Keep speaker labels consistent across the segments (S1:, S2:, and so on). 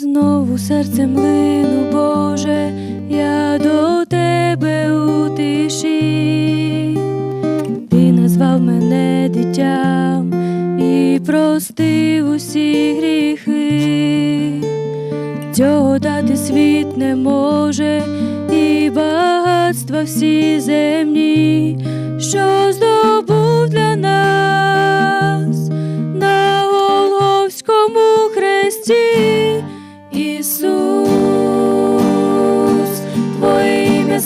S1: Знову серцем лину, Боже, я до тебе у тиші. Ти назвав мене дитям і простив усі гріхи. Цього дати світ не може, і багатства всі земні, що здобув для нас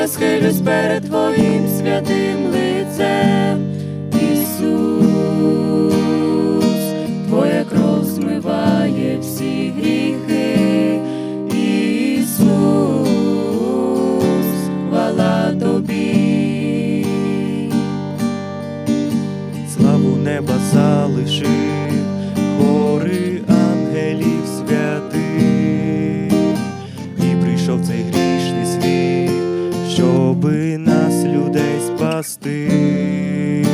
S1: я схилюсь перед Твоїм святим лицем. Ісус, Твоя кров змиває всі гріхи. Ісус, хвала Тобі.
S2: славу неба залишив, спасти,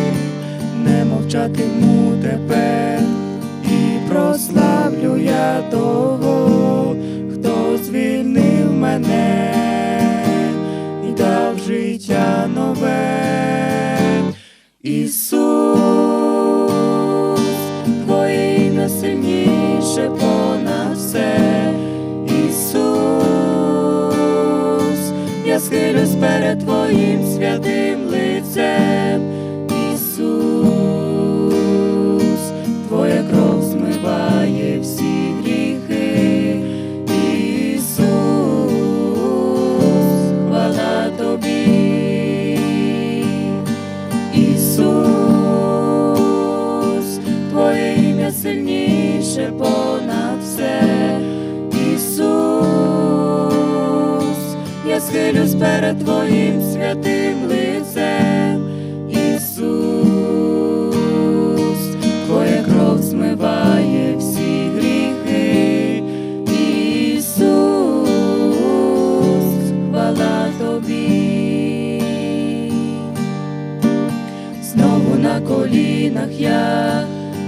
S2: не мовчатиму тепер, і прославлю я того, хто звільнив мене і дав життя нове. Ісус,
S1: Твоє ім'я сильніше понад все. Ісус, я схилюсь перед Твоїм святим Ісус, Твоя кров змиває всі гріхи. Ісус, хвала Тобі. Ісус, Твоє ім'я сильніше понад все. Ісус, я схилюсь перед Твоїм святим Знову на колінах я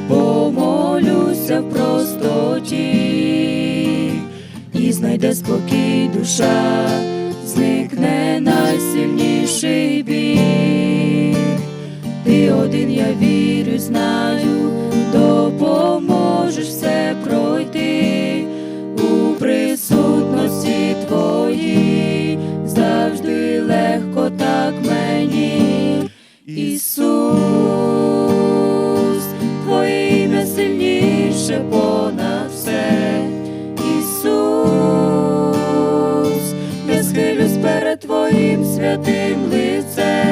S1: помолюся в простоті, і знайде спокій душа, зникне найсильніший біль. Ти один, я вірю, знаю, Твоїм святим лицем.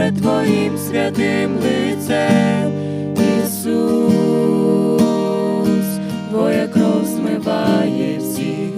S1: перед Твоїм святим лицем, Ісус, Твоя кров змиває всіх.